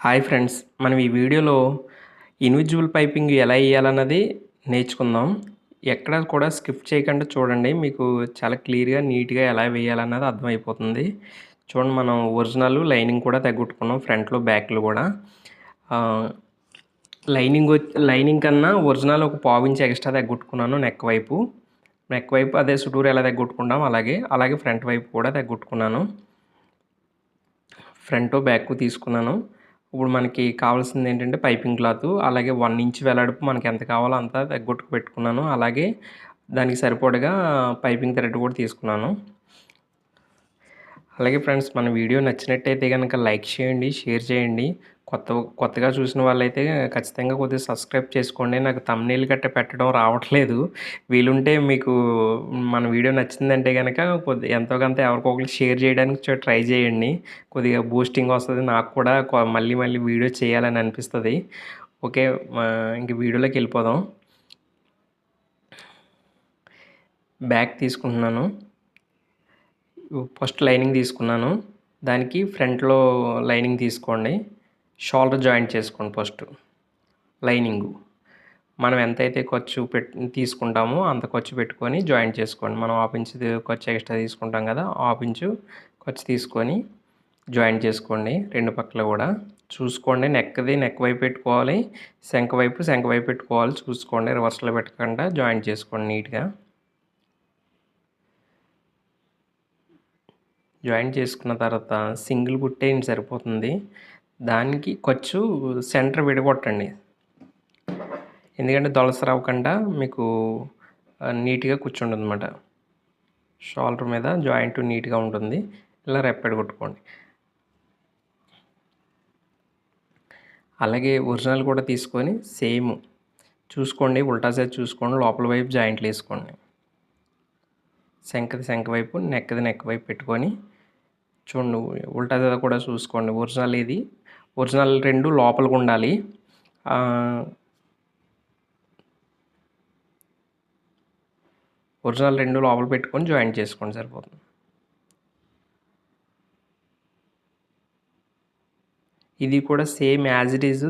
Hi friends మనం ఈ వీడియోలో ఇన్విజిబుల్ పైపింగ్ ఎలా వేయాలన్నది నేర్చుకుందాం. ఎక్కడ కూడా స్కిప్ చేయకుండా చూడండి మీకు చాలా క్లియర్గా నీట్గా ఎలా వేయాలన్నది అర్థమైపోతుంది. చూడండి మనం ఒరిజినల్ లైనింగ్ కూడా తగ్గొట్టుకున్నాం ఫ్రంట్లో బ్యాక్లు కూడా. లైనింగ్ వచ్చి లైనింగ్ కన్నా ఒరిజినల్ ఒక పావించి ఎక్స్ట్రా తగ్గొట్టుకున్నాను నెక్ వైపు. నెక్ వైపు అదే సుటూరు ఎలా తగ్గొట్టుకుంటాం అలాగే అలాగే ఫ్రంట్ వైపు కూడా తగ్గొట్టుకున్నాను. ఫ్రంట్ బ్యాక్ తీసుకున్నాను. ఇప్పుడు మనకి కావాల్సింది ఏంటంటే పైపింగ్ క్లాత్ అలాగే వన్ ఇంచ్ వెడల్పు మనకి ఎంత కావాలో అంత తగ్గొట్టుకు పెట్టుకున్నాను. అలాగే దానికి సరిపడగా పైపింగ్ థ్రెడ్ కూడా తీసుకున్నాను. అలాగే ఫ్రెండ్స్ మన వీడియో నచ్చినట్టయితే కనుక లైక్ చేయండి షేర్ చేయండి. కొత్త కొత్తగా చూసిన వాళ్ళైతే ఖచ్చితంగా కొద్దిగా సబ్స్క్రైబ్ చేసుకోండి. నాకు తమ్నీళ్ళు గట్ట పెట్టడం రావట్లేదు. వీలుంటే మీకు మన వీడియో నచ్చిందంటే కనుక కొద్ది ఎంతో కొంత ఎవరికొకరు షేర్ చేయడానికి ట్రై చేయండి. కొద్దిగా బూస్టింగ్ వస్తుంది. నాకు కూడా మళ్ళీ మళ్ళీ వీడియో చేయాలని అనిపిస్తుంది. ఓకే ఇంక వీడియోలోకి వెళ్ళిపోదాం. బ్యాగ్ తీసుకుంటున్నాను. ఫస్ట్ లైనింగ్ తీసుకున్నాను. దానికి ఫ్రంట్లో లైనింగ్ తీసుకోండి. షోల్డర్ జాయింట్ చేసుకోండి ఫస్ట్ లైనింగు. మనం ఎంతైతే ఖర్చు పెట్ తీసుకుంటామో అంత ఖర్చు పెట్టుకొని జాయింట్ చేసుకోండి. మనం హాఫ్ ఇంచ్ ఖర్చు ఎక్స్ట్రా తీసుకుంటాం కదా హాఫ్ ఇంచు ఖర్చు తీసుకొని జాయింట్ చేసుకోండి. రెండు పక్కల కూడా చూసుకోండి. నెక్ది నెక్ వైపు పెట్టుకోవాలి. శంఖ వైపు శంఖ వైపు పెట్టుకోవాలి. చూసుకోండి. రివర్స్లో పెట్టకుండా జాయింట్ చేసుకోండి నీట్గా. జాయింట్ చేసుకున్న తర్వాత సింగిల్ కుట్టేయండి సరిపోతుంది. దానికి ఖర్చు సెంటర్ విడగొట్టండి. ఎందుకంటే దొలస రావకుండా మీకు నీట్గా కూర్చుంటుంది అనమాట షోల్డర్ మీద జాయింట్ నీట్గా ఉంటుంది. ఇలా రెప్పడి కొట్టుకోండి. అలాగే ఒరిజినల్ కూడా తీసుకొని సేమ్ చూసుకోండి. ఉల్టా సైడ్ చూసుకోండి. లోపల వైపు జాయింట్లు వేసుకోండి. శంకది శంక వైపు నెక్కది నెక్ వైపు పెట్టుకొని చూడండి ఉల్టా కూడా చూసుకోండి. ఒరిజినల్ ఇది. ఒరిజినల్ రెండు లోపలికి ఉండాలి. ఒరిజినల్ రెండు లోపల పెట్టుకొని జాయింట్ చేసుకోండి సరిపోతుంది. ఇది కూడా సేమ్ యాజ్ ఇట్ ఈజ్.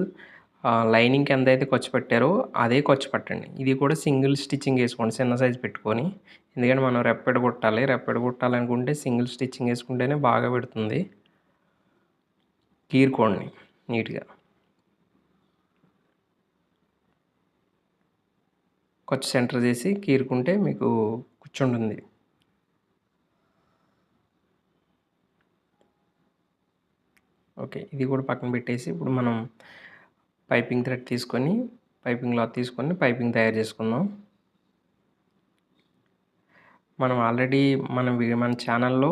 లైనింగ్కి ఎంత అయితే ఖర్చు పెట్టారో అదే ఖర్చు పట్టండి. ఇది కూడా సింగిల్ స్టిచ్చింగ్ వేసుకోండి చిన్న సైజ్ పెట్టుకొని. ఎందుకంటే మనం రెప్పెడ కుట్టాలి రెప్పెడ కుట్టాలనుకుంటే సింగిల్ స్టిచ్చింగ్ వేసుకుంటేనే బాగా పెడుతుంది. గీరుకోండి నీట్గా. ఖర్చు సెంటర్ చేసి కీరుకుంటే మీకు కూర్చుంటుంది. ఓకే ఇది కూడా పక్కన పెట్టేసి ఇప్పుడు మనం పైపింగ్ థ్రెడ్ తీసుకొని పైపింగ్ క్లాత్ తీసుకొని పైపింగ్ తయారు చేసుకుందాం. మనం ఆల్రెడీ మన మన ఛానల్లో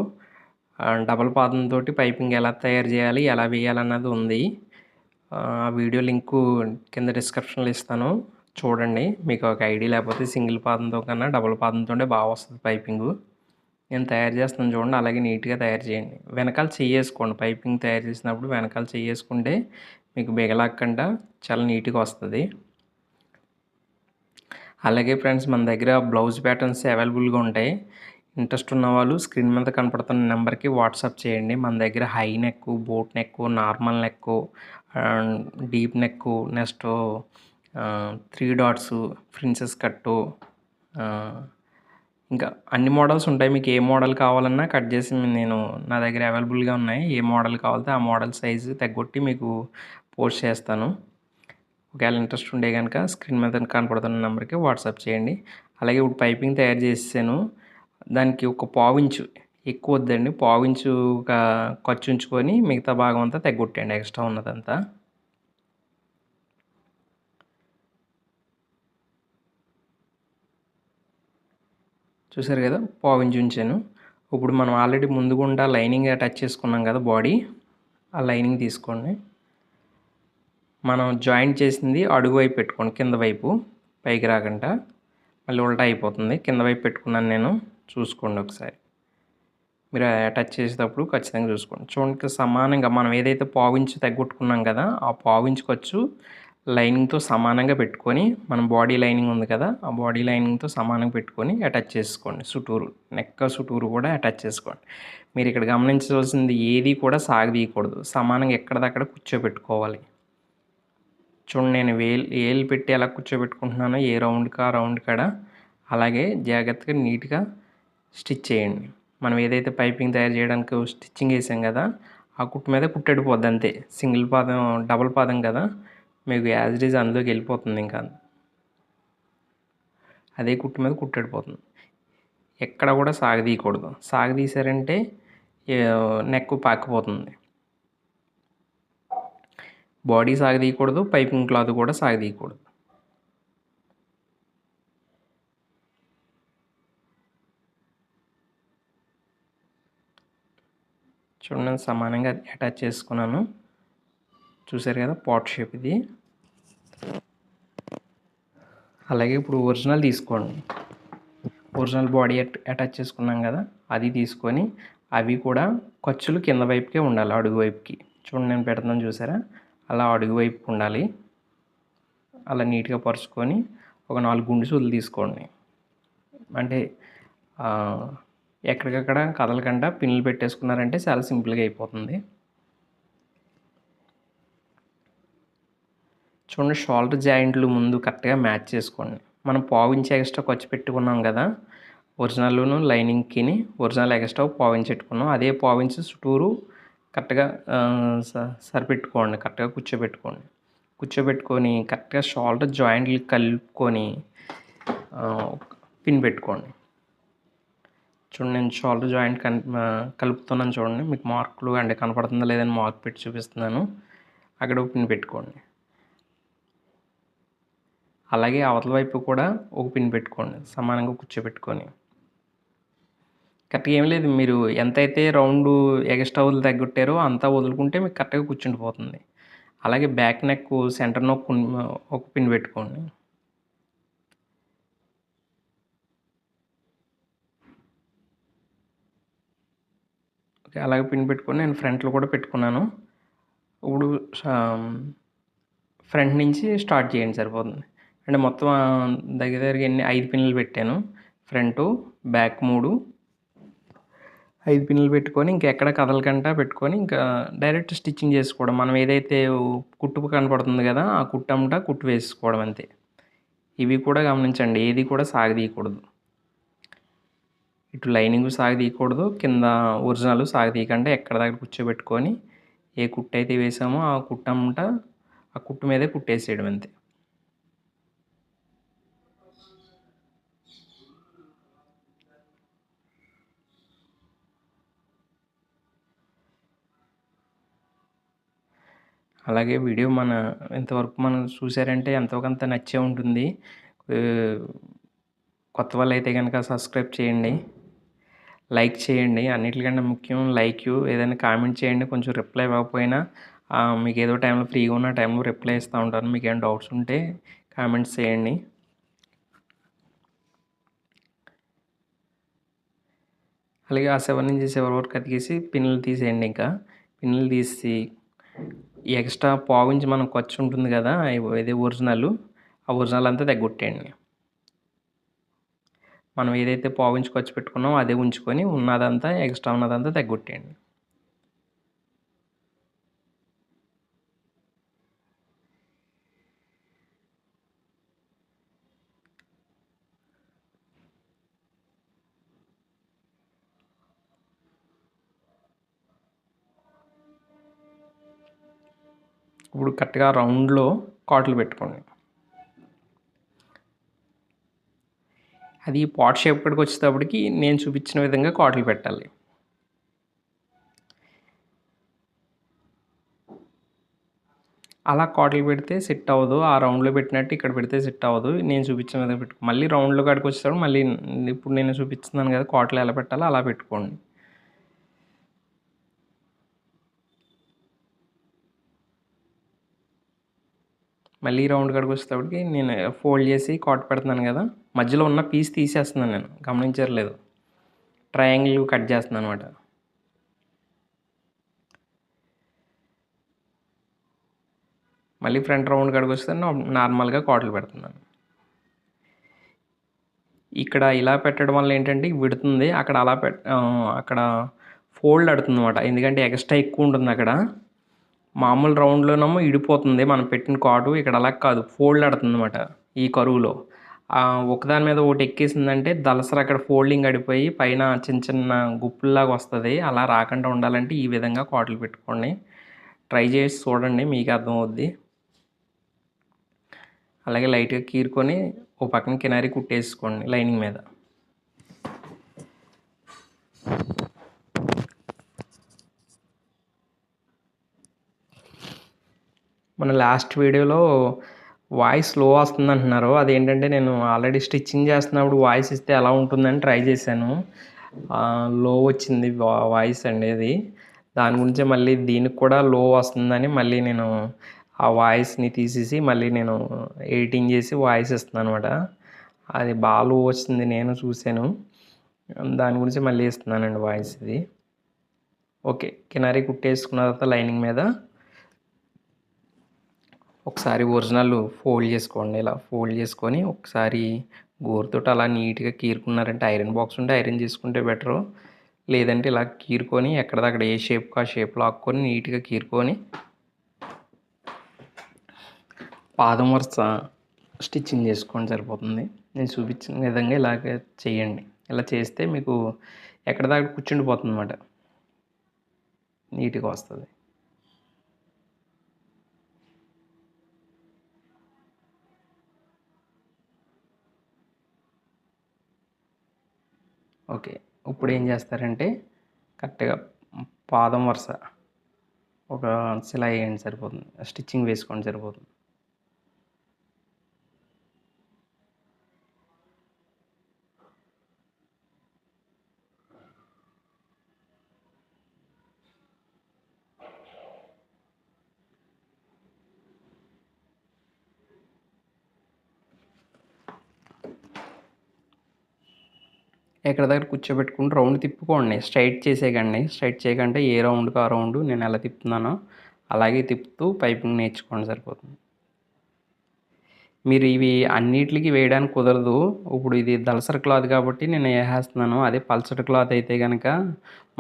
డబల్ పాదంతో పైపింగ్ ఎలా తయారు చేయాలి ఎలా వేయాలన్నది ఉంది. ఆ వీడియో లింకు కింద డిస్క్రిప్షన్లో ఇస్తాను. చూడండి మీకు ఒక ఐడియా లేకపోతే సింగిల్ పాదంతో కన్నా డబుల్ పాదంతోనే బాగా వస్తుంది పైపింగు. నేను తయారు చేస్తాను చూడండి అలాగే నీట్గా తయారు చేయండి. వెనకాల చేసుకోండి పైపింగ్ తయారు చేసినప్పుడు వెనకాల చేసుకుంటే మీకు బిగలాకుండా చాలా నీట్గా వస్తుంది. అలాగే ఫ్రెండ్స్ మన దగ్గర బ్లౌజ్ ప్యాటర్న్స్ అవైలబుల్గా ఉంటాయి. ఇంట్రెస్ట్ ఉన్న వాళ్ళు స్క్రీన్ మీద కనపడుతున్న నెంబర్కి వాట్సాప్ చేయండి. మన దగ్గర high neck boat neck normal neck deep neck next three dots princess cut ఇంకా అన్ని మోడల్స్ ఉంటాయి. మీకు ఏ మోడల్ కావాలన్నా కట్ చేసి నేను నా దగ్గర అవైలబుల్గా ఉన్నాయి. ఏ మోడల్ కావాలంటే ఆ మోడల్ సైజు తగ్గొట్టి మీకు పోస్ట్ చేస్తాను. ఒకవేళ ఇంట్రెస్ట్ ఉండే కనుక స్క్రీన్ మీద కనపడుతున్న నెంబర్కి వాట్సాప్ చేయండి. అలాగే ఇప్పుడు పైపింగ్ తయారు చేసాను దానికి ఒక పావించు ఎక్కువ వద్దండి. పావించు ఒక ఖర్చు ఉంచుకొని మిగతా భాగం అంతా తగ్గొట్టండి ఎక్స్ట్రా ఉన్నదంతా. చూసారు కదా? పావించి ఉంచాను. ఇప్పుడు మనం ఆల్రెడీ ముందుగుండా లైనింగ్ టచ్ చేసుకున్నాం కదా బాడీ. ఆ లైనింగ్ తీసుకోండి. మనం జాయింట్ చేసింది అడుగు వైపు పెట్టుకోండి కింద వైపు. పైకి రాకుండా మళ్ళీ ఉల్టా అయిపోతుంది. కింద వైపు పెట్టుకున్నాను నేను. చూసుకోండి ఒకసారి. మీరు అటాచ్ చేసేటప్పుడు ఖచ్చితంగా చూసుకోండి. చూడండి సమానంగా మనం ఏదైతే పావించి తగ్గొట్టుకున్నాం కదా ఆ పావించి లైనింగ్తో సమానంగా పెట్టుకొని మన బాడీ లైనింగ్ ఉంది కదా ఆ బాడీ లైనింగ్తో సమానంగా పెట్టుకొని అటాచ్ చేసుకోండి. చుట్టూరు నెక్క చుట్టూరు కూడా అటాచ్ చేసుకోండి. మీరు ఇక్కడ గమనించవలసింది ఏది కూడా సాగదీయకూడదు. సమానంగా ఎక్కడిదక్కడ కూర్చోబెట్టుకోవాలి. చూడండి నేను వేలు వేలు పెట్టి ఎలా కూర్చోబెట్టుకుంటున్నానో. ఏ రౌండ్కి ఆ రౌండ్ కాడ? అలాగే జాగ్రత్తగా నీట్గా స్టిచ్ చేయండి. మనం ఏదైతే పైపింగ్ తయారు చేయడానికి స్టిచ్చింగ్ వేసాం కదా ఆ కుట్టు మీద కుట్టడిపోద్ది అంతే. సింగిల్ పాదం డబుల్ పాదం కదా మీకు యాజ్ ఇట్ ఈజ్ అందులోకి వెళ్ళిపోతుంది ఇంకా. అదే కుట్టు మీద కుట్టడిపోతుంది. ఎక్కడ కూడా సాగదీయకూడదు. సాగదీశారంటే నెక్ పాకిపోతుంది. బాడీ సాగదీయకూడదు పైపింగ్ క్లాత్ కూడా సాగదీయకూడదు. చూడండి సమానంగా అటాచ్ చేసుకున్నాను. చూసారు కదా పాట్ షేప్ ఇది. అలాగే ఇప్పుడు ఒరిజినల్ తీసుకోండి. ఒరిజినల్ బాడీ అటాచ్ చేసుకున్నాం కదా అది తీసుకొని అవి కూడా ఖర్చులు కింద వైపుకే ఉండాలి అడుగు వైపుకి. చూడండి నేను పెడుతున్నాను చూసారా? అలా అడుగు వైపు ఉండాలి. అలా నీట్గా పరుచుకొని ఒక నాలుగు గుండు సూదులు తీసుకోండి. అంటే ఎక్కడికక్కడ కదలకుండా పిన్నులు పెట్టేసుకున్నారంటే చాలా సింపుల్గా అయిపోతుంది. చూడండి షోల్డర్ జాయింట్లు ముందు కరెక్ట్గా మ్యాచ్ చేసుకోండి. మనం పావించి ఎక్స్ట్రా ఖర్చు పెట్టుకున్నాం కదా ఒరిజినల్ను లైనింగ్కిని ఒరిజినల్ ఎక్స్ట్రా పావించి పెట్టుకున్నాం. అదే పావించి చుట్టూరు కరెక్ట్గా సరిపెట్టుకోండి కరెక్ట్గా కూర్చోబెట్టుకోండి. కూర్చోబెట్టుకొని కరెక్ట్గా షోల్డర్ జాయింట్లు కలుపుకొని పిన్ పెట్టుకోండి. చూడండి నేను షోల్డర్ జాయింట్ కన్ కలుపుతున్నాను చూడండి. మీకు మార్కులు అంటే కనపడుతుందా లేదని మార్క్ పెట్టి చూపిస్తున్నాను. అక్కడ పిన్ పెట్టుకోండి. అలాగే అవతల వైపు కూడా ఒక పిన్ పెట్టుకోండి. సమానంగా కూర్చోబెట్టుకొని. కరెక్ట్గా ఏం లేదు. మీరు ఎంతైతే రౌండ్ ఎగస్ట్రా వదిలి తగ్గొట్టారో అంతా వదులుకుంటే మీకు కరెక్ట్గా కూర్చుండిపోతుంది అలాగే బ్యాక్ నెక్ సెంటర్ నొక్ ఒక పిన్ పెట్టుకోండి. ఓకే అలాగే పిన్ పెట్టుకొని నేను ఫ్రంట్లో కూడా పెట్టుకున్నాను. ఇప్పుడు ఫ్రంట్ నుంచి స్టార్ట్ చేయండి సరిపోతుంది. అంటే మొత్తం దగ్గర దగ్గర ఎన్ని ఐదు పిన్లు పెట్టాను. ఫ్రంట్ బ్యాక్ మూడు ఐదు పిన్నులు పెట్టుకొని ఇంకెక్కడ కదలకంట పెట్టుకొని ఇంకా డైరెక్ట్ స్టిచ్చింగ్ చేసుకోవడం. మనం ఏదైతే కుట్టు కనపడుతుంది కదా ఆ కుట్టంట కుట్టు వేసుకోవడం అంతే. ఇవి కూడా గమనించండి ఏది కూడా సాగదీయకూడదు. ఇటు లైనింగ్ సాగదీయకూడదు కింద ఒరిజినల్ సాగదీయకుండా ఎక్కడ దగ్గర కూర్చోబెట్టుకొని ఏ కుట్టు అయితే వేసామో ఆ కుట్టంట ఆ కుట్టు మీదే కుట్టేసేయడం అంతే. అలాగే వీడియో మన ఇంతవరకు మనం చూసారంటే ఎంతో కొంత నచ్చే ఉంటుంది. కొత్త వాళ్ళు అయితే కనుక సబ్స్క్రైబ్ చేయండి. లైక్ చేయండి. అన్నిటికంటే ముఖ్యం లైక్ ఏదైనా కామెంట్ చేయండి. కొంచెం రిప్లై ఇవ్వకపోయినా మీకు ఏదో టైంలో ఫ్రీగా ఉన్న టైంలో రిప్లై ఇస్తూ ఉంటాను. మీకు ఏమైనా డౌట్స్ ఉంటే కామెంట్స్ చేయండి. అలాగే ఆ సెవెన్ నుంచి సెవెన్ వరకు అతికేసి పిన్నులు తీసేయండి ఇంకా. పిన్నులు తీసి ఎక్స్ట్రా పావించి మనం ఖర్చు ఉంటుంది కదా ఇది ఒరిజినల్ ఆ ఒరిజినల్ అంతా తగ్గొట్టేయండి. మనం ఏదైతే పావించి ఖర్చు పెట్టుకున్నామో అదే ఉంచుకొని ఉన్నదంతా ఎక్స్ట్రా ఉన్నదంతా తగ్గొట్టేయండి. ఇప్పుడు కరెక్ట్గా రౌండ్లో కాట్లు పెట్టుకోండి. అది పాట్ షేప్ ఇక్కడికి వచ్చేటప్పటికి నేను చూపించిన విధంగా కాట్లు పెట్టాలి. అలా కాట్లు పెడితే సెట్ అవ్వదు. ఆ రౌండ్లో పెట్టినట్టు ఇక్కడ పెడితే సెట్ అవ్వదు. నేను చూపించిన విధంగా పెట్టుకో మళ్ళీ రౌండ్లో కాడికి వచ్చేటప్పుడు మళ్ళీ ఇప్పుడు నేను చూపిస్తున్నాను కదా కాట్లు ఎలా పెట్టాలో అలా పెట్టుకోండి. మళ్ళీ రౌండ్ కాడికి వచ్చేటప్పటికి నేను ఫోల్డ్ చేసి కాట్ పెడుతున్నాను కదా మధ్యలో ఉన్న పీస్ తీసేస్తున్నాను నేను గమనించట్లేదు. ట్రయాంగిల్ కట్ చేస్తున్నాను అనమాట మళ్ళీ ఫ్రంట్ రౌండ్ కాడికి వస్తే నార్మల్గా కాట్లు పెడుతున్నాను. ఇక్కడ ఇలా పెట్టడం వల్ల ఏంటంటే విడుతుంది అక్కడ అలా పెట్ అక్కడ ఫోల్డ్ అడుతుంది అనమాట ఎందుకంటే ఎక్స్ట్రా ఎక్కువ ఉంటుంది అక్కడ. మామూలు రౌండ్లోనేమో ఇడిపోతుంది. మనం పెట్టిన కాటు ఇక్కడ అలా కాదు. ఫోల్డ్ ఆడుతుంది అనమాట ఈ కరువులో. ఒకదాని మీద ఒకటి ఎక్కేసిందంటే దలసర అక్కడ ఫోల్డింగ్ అడిపోయి పైన చిన్న చిన్న గుప్పుల్లాగా వస్తుంది. అలా రాకుండా ఉండాలంటే ఈ విధంగా కాటులు పెట్టుకోండి. ట్రై చేసి చూడండి మీకు అర్థమవుద్ది. అలాగే లైట్గా కీరుకొని ఓ పక్కన కినారి కుట్టేసుకోండి లైనింగ్ మీద. మన లాస్ట్ వీడియోలో వాయిస్లో వస్తుంది అంటున్నారు అదేంటంటే నేను ఆల్రెడీ స్టిచ్చింగ్ చేస్తున్నప్పుడు వాయిస్ ఇస్తే ఎలా ఉంటుందని ట్రై చేశాను. లో వచ్చింది వా- వాయిస్ అండి అది. దాని గురించి మళ్ళీ దీనికి కూడా లో వస్తుందని మళ్ళీ నేను ఆ వాయిస్ని తీసేసి మళ్ళీ నేను ఎడిటింగ్ చేసి వాయిస్ ఇస్తున్నాను అనమాట అది బాగా లో వచ్చింది నేను చూశాను. దాని గురించి మళ్ళీ ఇస్తున్నానండి వాయిస్ ఇది. ఓకే కినారీ కుట్టేసుకున్న తర్వాత లైనింగ్ మీద ఒకసారి ఒరిజినల్ ఫోల్డ్ చేసుకోండి. ఇలా ఫోల్డ్ చేసుకొని ఒకసారి గోరుతోటి అలా నీట్గా కీరుకున్నారంటే ఐరన్ బాక్స్ ఉంటే ఐరన్ చేసుకుంటే బెటరు. లేదంటే ఇలా కీరుకొని ఎక్కడదక్కడ ఏ షేప్కి ఆ షేప్లో ఆక్కొని నీట్గా కీరుకొని పాదం వరుస స్టిచ్చింగ్ చేసుకోండి సరిపోతుంది. నేను చూపించిన విధంగా ఇలాగ చేయండి. ఇలా చేస్తే మీకు ఎక్కడ దాకా కూర్చుండిపోతుంది అన్నమాట నీట్గా వస్తుంది. ఓకే. ఇప్పుడు ఏం చేస్తారంటే కరెక్ట్గా పాదం వరుస ఒక సిలై వేయండి సరిపోతుంది. స్టిచ్చింగ్ వేసుకోండి సరిపోతుంది. ఎక్కడ దగ్గర కూర్చోబెట్టుకుని రౌండ్ తిప్పుకోండి. స్ట్రైట్ చేసేయకండి. స్ట్రైట్ చేయకంటే ఏ రౌండ్కి ఆ రౌండ్ నేను ఎలా తిప్పుతున్నానో అలాగే తిప్పుతూ పైపింగ్ నేర్చుకోండి సరిపోతుంది. మీరు ఇవి అన్నిటికి వేయడానికి కుదరదు. ఇప్పుడు ఇది దళసరి క్లాత్ కాబట్టి నేను వేసేస్తున్నాను అదే పల్సర్ క్లాత్ అయితే కనుక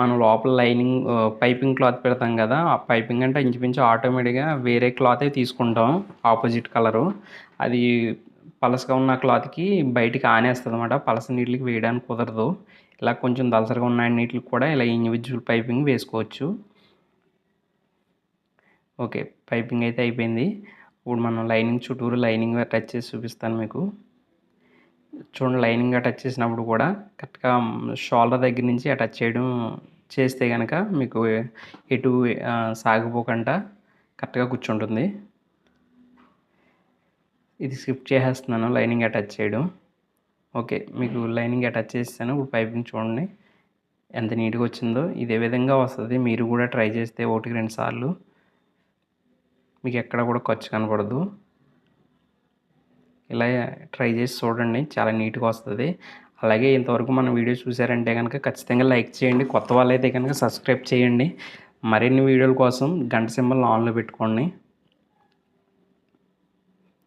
మనం లోపల లైనింగ్ పైపింగ్ క్లాత్ పెడతాం కదా ఆ పైపింగ్ అంటే ఇంచుమించు ఆటోమేటిక్గా వేరే క్లాతే తీసుకుంటాం. Opposite colour. అది పలసగా ఉన్న క్లాత్కి బయటికి ఆనేస్తుంది అనమాట పలస నీటికి వేయడానికి కుదరదు. ఇలా కొంచెం దలసరిగా ఉన్న నీటికి కూడా ఇలా ఇండివిజువల్ పైపింగ్ వేసుకోవచ్చు. ఓకే పైపింగ్ అయితే అయిపోయింది. ఇప్పుడు మనం లైనింగ్ చుట్టూరు లైనింగ్ టచ్ చేసి చూపిస్తాను మీకు. చూడండి లైనింగ్గా టచ్ చేసినప్పుడు కూడా కరెక్ట్గా షోల్డర్ దగ్గర నుంచి టచ్ చేయడం చేస్తే కనుక మీకు ఎటు సాగిపోకుండా కరెక్ట్గా కూర్చుంటుంది. ఇది స్కిప్ చేసేస్తున్నాను లైనింగ్ అటాచ్ చేయడం. ఓకే మీకు లైనింగ్ అటాచ్ చేస్తాను ఇప్పుడు పైపింగ్ చూడండి. ఎంత నీట్గా వచ్చిందో ఇదే విధంగా వస్తుంది. మీరు కూడా ట్రై చేస్తే ఒకటికి రెండు సార్లు. మీకు ఎక్కడ కూడా ఖర్చు కనపడదు. ఇలా ట్రై చేసి చూడండి. చాలా నీట్గా వస్తుంది. అలాగే ఇంతవరకు మన వీడియో చూసారంటే కనుక ఖచ్చితంగా లైక్ చేయండి. కొత్త వాళ్ళైతే కనుక సబ్స్క్రైబ్ చేయండి. మరిన్ని వీడియోల కోసం గంట సింబల్ ఆన్లో పెట్టుకోండి.